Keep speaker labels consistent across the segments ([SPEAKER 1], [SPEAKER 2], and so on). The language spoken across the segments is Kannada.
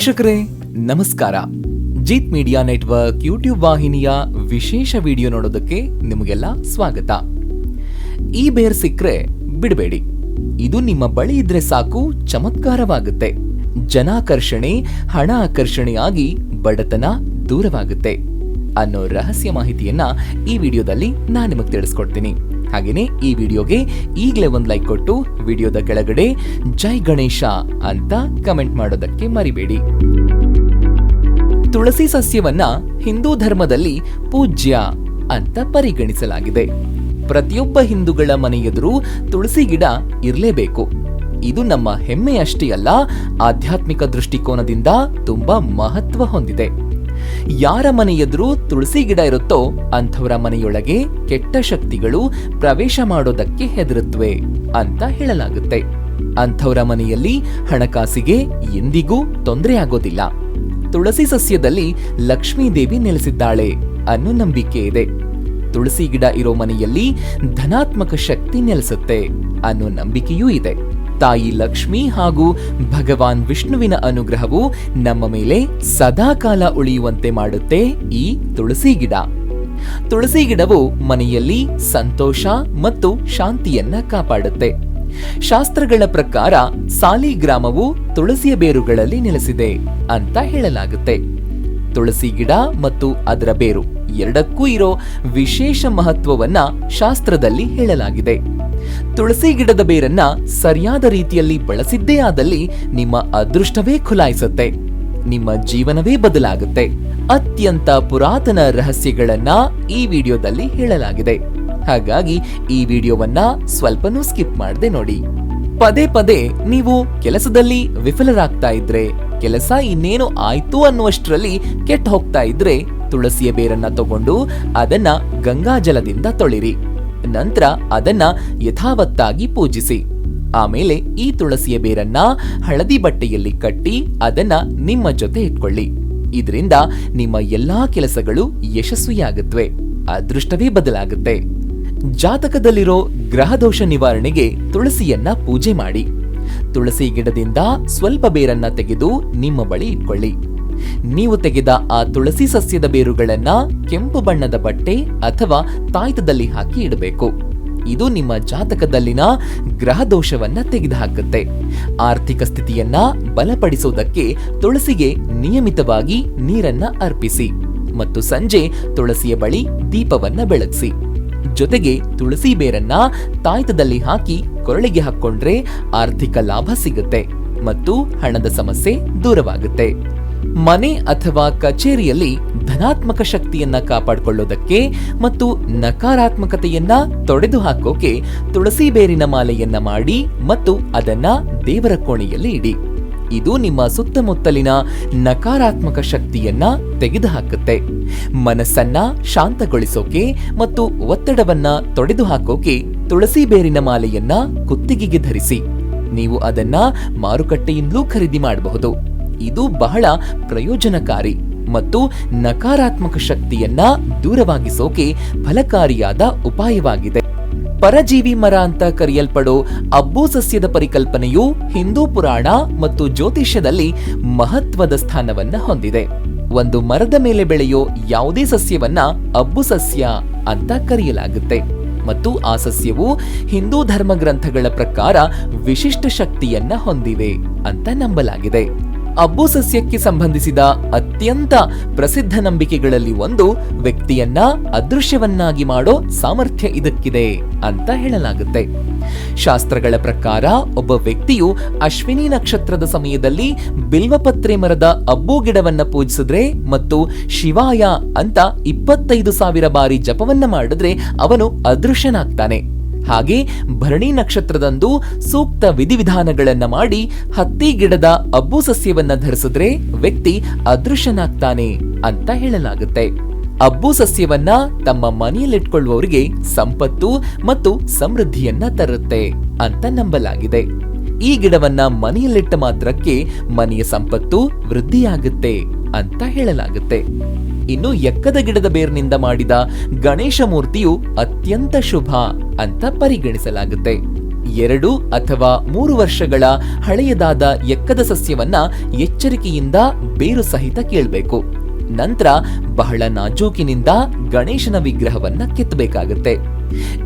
[SPEAKER 1] ವೀಕ್ಷಕರೇ, ನಮಸ್ಕಾರ. ಜೀತ್ ಮೀಡಿಯಾ ನೆಟ್ವರ್ಕ್ ಯೂಟ್ಯೂಬ್ ವಾಹಿನಿಯ ವಿಶೇಷ ವಿಡಿಯೋ ನೋಡೋದಕ್ಕೆ ನಿಮಗೆಲ್ಲ ಸ್ವಾಗತ. ಈ ಬೇರ್ ಸಿಕ್ರೆ ಬಿಡಬೇಡಿ. ಇದು ನಿಮ್ಮ ಬಳಿ ಇದ್ರೆ ಸಾಕು, ಚಮತ್ಕಾರವಾಗುತ್ತೆ. ಜನಾಕರ್ಷಣೆ, ಹಣ ಆಕರ್ಷಣೆಯಾಗಿ ಬಡತನ ದೂರವಾಗುತ್ತೆ ಅನ್ನೋ ರಹಸ್ಯ ಮಾಹಿತಿಯನ್ನ ಈ ವಿಡಿಯೋದಲ್ಲಿ ನಾನು ನಿಮಗೆ ತಿಳಿಸ್ಕೊಡ್ತೀನಿ. ಹಾಗೇನೆ ಈ ವಿಡಿಯೋಗೆ ಈಗಲೇ ಒಂದು ಲೈಕ್ ಕೊಟ್ಟು ವಿಡಿಯೋದ ಕೆಳಗಡೆ ಜೈ ಗಣೇಶ ಅಂತ ಕಮೆಂಟ್ ಮಾಡೋದಕ್ಕೆ ಮರಿಬೇಡಿ. ತುಳಸಿ ಸಸ್ಯವನ್ನ ಹಿಂದೂ ಧರ್ಮದಲ್ಲಿ ಪೂಜ್ಯ ಅಂತ ಪರಿಗಣಿಸಲಾಗಿದೆ. ಪ್ರತಿಯೊಬ್ಬ ಹಿಂದೂಗಳ ಮನೆಯೆದುರು ತುಳಸಿ ಗಿಡ ಇರಲೇಬೇಕು. ಇದು ನಮ್ಮ ಹೆಮ್ಮೆಯಷ್ಟೇ ಅಲ್ಲ, ಆಧ್ಯಾತ್ಮಿಕ ದೃಷ್ಟಿಕೋನದಿಂದ ತುಂಬಾ ಮಹತ್ವ ಹೊಂದಿದೆ. ಯಾರ ಮನೆ ಎದುರು ತುಳಸಿ ಗಿಡ ಇರುತ್ತೋ ಅಂಥವರ ಮನೆಯೊಳಗೆ ಕೆಟ್ಟ ಶಕ್ತಿಗಳು ಪ್ರವೇಶ ಮಾಡೋದಕ್ಕೆ ಹೆದರುತ್ತವೆ ಅಂತ ಹೇಳಲಾಗುತ್ತೆ. ಅಂಥವರ ಮನೆಯಲ್ಲಿ ಹಣಕಾಸಿಗೆ ಎಂದಿಗೂ ತೊಂದರೆಯಾಗೋದಿಲ್ಲ ತುಳಸಿ ಸಸ್ಯದಲ್ಲಿ ಲಕ್ಷ್ಮೀ ದೇವಿ ನೆಲೆಸಿದ್ದಾಳೆ ಅನ್ನೋ ನಂಬಿಕೆ ಇದೆ. ತುಳಸಿ ಗಿಡ ಇರೋ ಮನೆಯಲ್ಲಿ ಧನಾತ್ಮಕ ಶಕ್ತಿ ನೆಲೆಸುತ್ತೆ ಅನ್ನೋ ನಂಬಿಕೆಯೂ ಇದೆ. ತಾಯಿ ಲಕ್ಷ್ಮಿ ಹಾಗೂ ಭಗವಾನ್ ವಿಷ್ಣುವಿನ ಅನುಗ್ರಹವು ನಮ್ಮ ಮೇಲೆ ಸದಾಕಾಲ ಉಳಿಯುವಂತೆ ಮಾಡುತ್ತೆ ಈ ತುಳಸಿ ಗಿಡ. ತುಳಸಿ ಗಿಡವು ಮನೆಯಲ್ಲಿ ಸಂತೋಷ ಮತ್ತು ಶಾಂತಿಯನ್ನ ಕಾಪಾಡುತ್ತೆ. ಶಾಸ್ತ್ರಗಳ ಪ್ರಕಾರ ಸಾಲಿಗ್ರಾಮವು ತುಳಸಿಯ ಬೇರುಗಳಲ್ಲಿ ನೆಲೆಸಿದೆ ಅಂತ ಹೇಳಲಾಗುತ್ತೆ. ತುಳಸಿ ಗಿಡ ಮತ್ತು ಅದರ ಬೇರು ಎರಡಕ್ಕೂ ಇರೋ ವಿಶೇಷ ಮಹತ್ವವನ್ನ ಶಾಸ್ತ್ರದಲ್ಲಿ ಹೇಳಲಾಗಿದೆ. ತುಳಸಿ ಗಿಡದ ಬೇರನ್ನ ಸರಿಯಾದ ರೀತಿಯಲ್ಲಿ ಬಳಸಿದ್ದೇ ಆದಲ್ಲಿ ನಿಮ್ಮ ಅದೃಷ್ಟವೇ ಖುಲಾಯಿಸುತ್ತೆ. ನಿಮ್ಮ ಜೀವನವೇ ಬದಲಾಗುತ್ತೆ. ಅತ್ಯಂತ ಪುರಾತನ ರಹಸ್ಯಗಳನ್ನ ಈ ವಿಡಿಯೋದಲ್ಲಿ ಹೇಳಲಾಗಿದೆ. ಹಾಗಾಗಿ ಈ ವಿಡಿಯೋವನ್ನ ಸ್ವಲ್ಪನೂ ಸ್ಕಿಪ್ ಮಾಡದೆ ನೋಡಿ. ಪದೇ ಪದೇ ನೀವು ಕೆಲಸದಲ್ಲಿ ವಿಫಲರಾಗ್ತಾ ಇದ್ರೆ, ಕೆಲಸ ಇನ್ನೇನು ಆಯ್ತು ಅನ್ನುವಷ್ಟರಲ್ಲಿ ಕೆಟ್ಟ ಹೋಗ್ತಾ ಇದ್ರೆ ತುಳಸಿಯ ಬೇರನ್ನ ತಗೊಂಡು ಅದನ್ನ ಗಂಗಾಜಲದಿಂದ ತೊಳಿರಿ. ನಂತರ ಅದನ್ನ ಯಥಾವತ್ತಾಗಿ ಪೂಜಿಸಿ. ಆಮೇಲೆ ಈ ತುಳಸಿಯ ಬೇರನ್ನ ಹಳದಿ ಬಟ್ಟೆಯಲ್ಲಿ ಕಟ್ಟಿ ಅದನ್ನ ನಿಮ್ಮ ಜೊತೆ ಇಟ್ಕೊಳ್ಳಿ. ಇದರಿಂದ ನಿಮ್ಮ ಎಲ್ಲಾ ಕೆಲಸಗಳು ಯಶಸ್ವಿಯಾಗುತ್ತವೆ ಅದೃಷ್ಟವೇ ಬದಲಾಗುತ್ತೆ. ಜಾತಕದಲ್ಲಿರೋ ಗ್ರಹದೋಷ ನಿವಾರಣೆಗೆ ತುಳಸಿಯನ್ನ ಪೂಜೆ ಮಾಡಿ. ತುಳಸಿ ಗಿಡದಿಂದ ಸ್ವಲ್ಪ ಬೇರನ್ನ ತೆಗೆದು ನಿಮ್ಮ ಬಳಿ ಇಟ್ಕೊಳ್ಳಿ. ನೀವು ತೆಗೆದ ಆ ತುಳಸಿ ಸಸ್ಯದ ಬೇರುಗಳನ್ನ ಕೆಂಪು ಬಣ್ಣದ ಬಟ್ಟೆ ಅಥವಾ ತಾಯ್ತದಲ್ಲಿ ಹಾಕಿ ಇಡಬೇಕು. ಇದು ನಿಮ್ಮ ಜಾತಕದಲ್ಲಿನ ಗ್ರಹ ದೋಷವನ್ನ ತೆಗೆದುಹಾಕುತ್ತೆ. ಆರ್ಥಿಕ ಸ್ಥಿತಿಯನ್ನ ಬಲಪಡಿಸುವುದಕ್ಕೆ ತುಳಸಿಗೆ ನಿಯಮಿತವಾಗಿ ನೀರನ್ನ ಅರ್ಪಿಸಿ ಮತ್ತು ಸಂಜೆ ತುಳಸಿಯ ಬಳಿ ದೀಪವನ್ನ ಬೆಳಗಿಸಿ. ಜೊತೆಗೆ ತುಳಸಿ ಬೇರನ್ನ ತಾಯ್ತದಲ್ಲಿ ಹಾಕಿ ಕೊರಳಿಗೆ ಹಾಕೊಂಡ್ರೆ ಆರ್ಥಿಕ ಲಾಭ ಸಿಗುತ್ತೆ ಮತ್ತು ಹಣದ ಸಮಸ್ಯೆ ದೂರವಾಗುತ್ತೆ. ಮನೆ ಅಥವಾ ಕಚೇರಿಯಲ್ಲಿ ಧನಾತ್ಮಕ ಶಕ್ತಿಯನ್ನ ಕಾಪಾಡಿಕೊಳ್ಳೋದಕ್ಕೆ ಮತ್ತು ನಕಾರಾತ್ಮಕತೆಯನ್ನ ತೊಡೆದು ಹಾಕೋಕೆ ತುಳಸಿ ಬೇರಿನ ಮಾಲೆಯನ್ನ ಮಾಡಿ ಮತ್ತು ಅದನ್ನ ದೇವರ ಕೋಣೆಯಲ್ಲಿ ಇಡಿ. ಇದು ನಿಮ್ಮ ಸುತ್ತಮುತ್ತಲಿನ ನಕಾರಾತ್ಮಕ ಶಕ್ತಿಯನ್ನ ತೆಗೆದುಹಾಕುತ್ತೆ. ಮನಸ್ಸನ್ನ ಶಾಂತಗೊಳಿಸೋಕೆ ಮತ್ತು ಒತ್ತಡವನ್ನ ತೊಡೆದು ಹಾಕೋಕೆ ತುಳಸಿ ಬೇರಿನ ಮಾಲೆಯನ್ನ ಕುತ್ತಿಗೆಗೆ ಧರಿಸಿ. ನೀವು ಅದನ್ನ ಮಾರುಕಟ್ಟೆಯಿಂದಲೂ ಖರೀದಿ ಮಾಡಬಹುದು. ಇದು ಬಹಳ ಪ್ರಯೋಜನಕಾರಿ ಮತ್ತು ನಕಾರಾತ್ಮಕ ಶಕ್ತಿಯನ್ನ ದೂರವಾಗಿಸೋಕೆ ಫಲಕಾರಿಯಾದ ಉಪಾಯವಾಗಿದೆ. ಪರಜೀವಿ ಮರ ಅಂತ ಕರೆಯಲ್ಪಡೋ ಅಬ್ಬು ಸಸ್ಯದ ಪರಿಕಲ್ಪನೆಯು ಹಿಂದೂ ಪುರಾಣ ಮತ್ತು ಜ್ಯೋತಿಷ್ಯದಲ್ಲಿ ಮಹತ್ವದ ಸ್ಥಾನವನ್ನ ಹೊಂದಿದೆ. ಒಂದು ಮರದ ಮೇಲೆ ಬೆಳೆಯೋ ಯಾವುದೇ ಸಸ್ಯವನ್ನ ಅಬ್ಬು ಸಸ್ಯ ಅಂತ ಕರೆಯಲಾಗುತ್ತೆ. ಮತ್ತು ಆ ಸಸ್ಯವು ಹಿಂದೂ ಧರ್ಮ ಗ್ರಂಥಗಳ ಪ್ರಕಾರ ವಿಶಿಷ್ಟ ಶಕ್ತಿಯನ್ನ ಹೊಂದಿವೆ ಅಂತ ನಂಬಲಾಗಿದೆ. ಅಬ್ಬು ಸಸ್ಯಕ್ಕೆ ಸಂಬಂಧಿಸಿದ ಅತ್ಯಂತ ಪ್ರಸಿದ್ಧ ನಂಬಿಕೆಗಳಲ್ಲಿ ಒಂದು ವ್ಯಕ್ತಿಯನ್ನ ಅದೃಶ್ಯವನ್ನಾಗಿ ಮಾಡೋ ಸಾಮರ್ಥ್ಯ ಇದಕ್ಕಿದೆ ಅಂತ ಹೇಳಲಾಗುತ್ತೆ. ಶಾಸ್ತ್ರಗಳ ಪ್ರಕಾರ ಒಬ್ಬ ವ್ಯಕ್ತಿಯು ಅಶ್ವಿನಿ ನಕ್ಷತ್ರದ ಸಮಯದಲ್ಲಿ ಬಿಲ್ವಪತ್ರೆ ಮರದ ಅಬ್ಬು ಗಿಡವನ್ನ ಪೂಜಿಸಿದ್ರೆ ಮತ್ತು ಶಿವಾಯ ಅಂತ ಇಪ್ಪತ್ತೈದು ಸಾವಿರ ಬಾರಿ ಜಪವನ್ನ ಮಾಡಿದ್ರೆ ಅವನು ಅದೃಶ್ಯನಾಗ್ತಾನೆ. ಹಾಗೆ ಭರಣಿ ನಕ್ಷತ್ರದಂದು ಸೂಕ್ತ ವಿಧಿವಿಧಾನಗಳನ್ನ ಮಾಡಿ ಹತ್ತಿ ಗಿಡದ ಅಬ್ಬು ಸಸ್ಯವನ್ನು ಧರಿಸಿದ್ರೆ ವ್ಯಕ್ತಿ ಅದೃಶ್ಯನಾಗ್ತಾನೆ ಅಂತ ಹೇಳಲಾಗುತ್ತೆ. ಅಬ್ಬು ಸಸ್ಯವನ್ನ ತಮ್ಮ ಮನೆಯಲ್ಲಿಟ್ಕೊಳ್ಳುವವರಿಗೆ ಸಂಪತ್ತು ಮತ್ತು ಸಮೃದ್ಧಿಯನ್ನ ತರುತ್ತೆ ಅಂತ ನಂಬಲಾಗಿದೆ. ಈ ಗಿಡವನ್ನ ಮನೆಯಲ್ಲಿಟ್ಟ ಮಾತ್ರಕ್ಕೆ ಮನೆಯ ಸಂಪತ್ತು ವೃದ್ಧಿಯಾಗುತ್ತೆ ಅಂತ ಹೇಳಲಾಗುತ್ತೆ. ಇನ್ನು ಎಕ್ಕದ ಗಿಡದ ಬೇರಿನಿಂದ ಮಾಡಿದ ಗಣೇಶ ಮೂರ್ತಿಯು ಅತ್ಯಂತ ಶುಭ. ಅಂತ ಪರಿಗಣಿಸಲಾಗುತ್ತೆ. ಎರಡು ಅಥವಾ ಮೂರು ವರ್ಷಗಳ ಹಳೆಯದಾದ ಎಕ್ಕದ ಸಸ್ಯವನ್ನ ಎಚ್ಚರಿಕೆಯಿಂದ ಬೇರು ಸಹಿತ ಕೇಳಬೇಕು. ನಂತರ ಬಹಳ ನಾಜೂಕಿನಿಂದ ಗಣೇಶನ ವಿಗ್ರಹವನ್ನ ಕೆತ್ತಬೇಕಾಗುತ್ತೆ.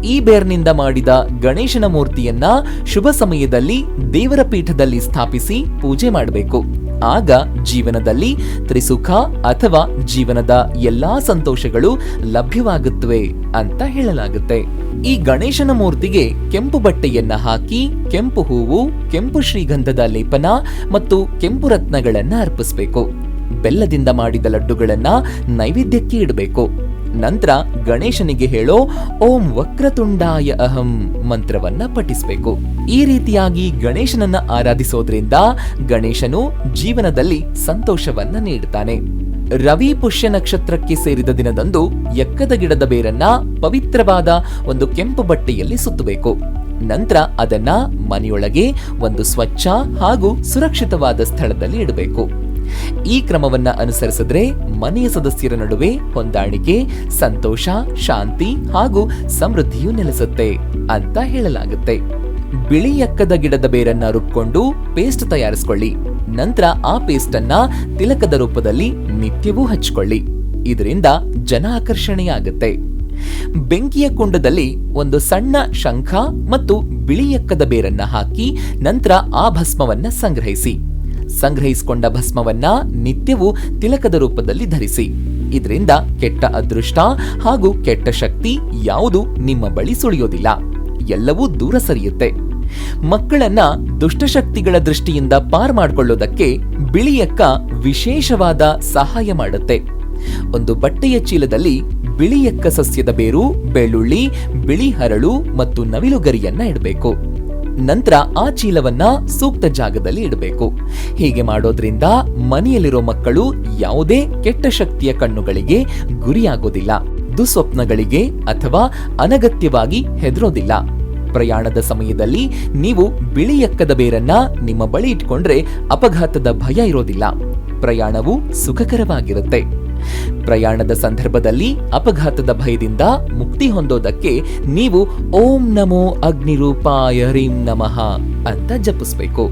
[SPEAKER 1] ಈ ಬೇರ್ನಿಂದ ಮಾಡಿದ ಗಣೇಶನ ಮೂರ್ತಿಯನ್ನ ಶುಭ ಸಮಯದಲ್ಲಿ ದೇವರ ಪೀಠದಲ್ಲಿ ಸ್ಥಾಪಿಸಿ ಪೂಜೆ ಮಾಡಬೇಕು. ಆಗ ಜೀವನದಲ್ಲಿ ತ್ರಿಸುಖ ಅಥವಾ ಜೀವನದ ಎಲ್ಲಾ ಸಂತೋಷಗಳು ಲಭ್ಯವಾಗುತ್ತವೆ ಅಂತ ಹೇಳಲಾಗುತ್ತೆ. ಈ ಗಣೇಶನ ಮೂರ್ತಿಗೆ ಕೆಂಪು ಬಟ್ಟೆಯನ್ನ ಹಾಕಿ, ಕೆಂಪು ಹೂವು, ಕೆಂಪು ಶ್ರೀಗಂಧದ ಲೇಪನ ಮತ್ತು ಕೆಂಪು ರತ್ನಗಳನ್ನ ಅರ್ಪಿಸಬೇಕು. ಬೆಲ್ಲದಿಂದ ಮಾಡಿದ ಲಡ್ಡುಗಳನ್ನ ನೈವೇದ್ಯಕ್ಕೆ ಇಡಬೇಕು. ನಂತರ ಗಣೇಶನಿಗೆ ಹೇಳೋ, ಓಂ ವಕ್ರತುಂಡಾಯ ಅಹಂ ಮಂತ್ರವನ್ನ ಪಠಿಸಬೇಕು. ಈ ರೀತಿಯಾಗಿ ಗಣೇಶನನ್ನ ಆರಾಧಿಸೋದ್ರಿಂದ ಗಣೇಶನು ಜೀವನದಲ್ಲಿ ಸಂತೋಷವನ್ನ ನೀಡುತ್ತಾನೆ ರವಿ ಪುಷ್ಯ ನಕ್ಷತ್ರಕ್ಕೆ ಸೇರಿದ ದಿನದಂದು ಎಕ್ಕದ ಗಿಡದ ಬೇರನ್ನ ಪವಿತ್ರವಾದ ಒಂದು ಕೆಂಪು ಬಟ್ಟೆಯಲ್ಲಿ ಸುತ್ತಬೇಕು. ನಂತರ ಅದನ್ನ ಮನೆಯೊಳಗೆ ಒಂದು ಸ್ವಚ್ಛ ಹಾಗೂ ಸುರಕ್ಷಿತವಾದ ಸ್ಥಳದಲ್ಲಿ ಇಡಬೇಕು. ಈ ಕ್ರಮವನ್ನ ಅನುಸರಿಸಿದ್ರೆ ಮನೆಯ ಸದಸ್ಯರ ನಡುವೆ ಹೊಂದಾಣಿಕೆ, ಸಂತೋಷ, ಶಾಂತಿ ಹಾಗೂ ಸಮೃದ್ಧಿಯು ನೆಲೆಸುತ್ತೆ ಅಂತ ಹೇಳಲಾಗುತ್ತೆ. ಬಿಳಿ ಎಕ್ಕದ ಗಿಡದ ಬೇರನ್ನ ರುಬ್ಕೊಂಡು ಪೇಸ್ಟ್ ತಯಾರಿಸಿಕೊಳ್ಳಿ. ನಂತರ ಆ ಪೇಸ್ಟ್ ಅನ್ನ ತಿಲಕದ ರೂಪದಲ್ಲಿ ನಿತ್ಯವೂ ಹಚ್ಕೊಳ್ಳಿ. ಇದರಿಂದ ಜನ ಆಕರ್ಷಣೆಯಾಗುತ್ತೆ. ಬೆಂಕಿಯ ಕುಂಡದಲ್ಲಿ ಒಂದು ಸಣ್ಣ ಶಂಖ ಮತ್ತು ಬಿಳಿ ಎಕ್ಕದ ಬೇರನ್ನ ಹಾಕಿ ನಂತರ ಆ ಭಸ್ಮವನ್ನ ಸಂಗ್ರಹಿಸಿ. ಸಂಗ್ರಹಿಸಿಕೊಂಡ ಭಸ್ಮವನ್ನ ನಿತ್ಯವೂ ತಿಲಕದ ರೂಪದಲ್ಲಿ ಧರಿಸಿ. ಇದರಿಂದ ಕೆಟ್ಟ ಅದೃಷ್ಟ ಹಾಗೂ ಕೆಟ್ಟ ಶಕ್ತಿ ಯಾವುದು ನಿಮ್ಮ ಬಳಿ ಸುಳಿಯೋದಿಲ್ಲ. ಎಲ್ಲವೂ ದೂರ ಸರಿಯುತ್ತೆ. ಮಕ್ಕಳನ್ನ ದುಷ್ಟಶಕ್ತಿಗಳ ದೃಷ್ಟಿಯಿಂದ ಪಾರ್ ಮಾಡಿಕೊಳ್ಳೋದಕ್ಕೆ ಬಿಳಿಯಕ್ಕ ವಿಶೇಷವಾದ ಸಹಾಯ ಮಾಡುತ್ತೆ. ಒಂದು ಬಟ್ಟೆಯ ಚೀಲದಲ್ಲಿ ಬಿಳಿಯಕ್ಕ ಸಸ್ಯದ ಬೇರು, ಬೆಳ್ಳುಳ್ಳಿ, ಬಿಳಿ ಹರಳು ಮತ್ತು ನವಿಲುಗರಿಯನ್ನ ಇಡಬೇಕು. ನಂತರ ಆ ಚೀಲವನ್ನ ಸೂಕ್ತ ಜಾಗದಲ್ಲಿ ಇಡಬೇಕು. ಹೀಗೆ ಮಾಡೋದ್ರಿಂದ ಮನೆಯಲ್ಲಿರೋ ಮಕ್ಕಳು ಯಾವುದೇ ಕೆಟ್ಟ ಶಕ್ತಿಯ ಕಣ್ಣುಗಳಿಗೆ ಗುರಿಯಾಗೋದಿಲ್ಲ. ದುಸ್ವಪ್ನಗಳಿಗೆ ಅಥವಾ ಅನಗತ್ಯವಾಗಿ ಹೆದರೋದಿಲ್ಲ. ಪ್ರಯಾಣದ ಸಮಯದಲ್ಲಿ ನೀವು ಬಿಳಿ ಎಕ್ಕದ ಬೇರನ್ನ ನಿಮ್ಮ ಬಳಿ ಇಟ್ಕೊಂಡ್ರೆ ಅಪಘಾತದ ಭಯ ಇರೋದಿಲ್ಲ. ಪ್ರಯಾಣವು ಸುಖಕರವಾಗಿರುತ್ತೆ. ಪ್ರಯಾಣದ ಸಂದರ್ಭದಲ್ಲಿ ಅಪಘಾತದ ಭಯದಿಂದ ಮುಕ್ತಿ ಹೊಂದೋದಕ್ಕೆ ನೀವು ಓಂ ನಮೋ ಅಗ್ನಿರೂಪಾಯ ರೀಂ ನಮಃ ಅಂತ ಜಪಿಸ್ಬೇಕು.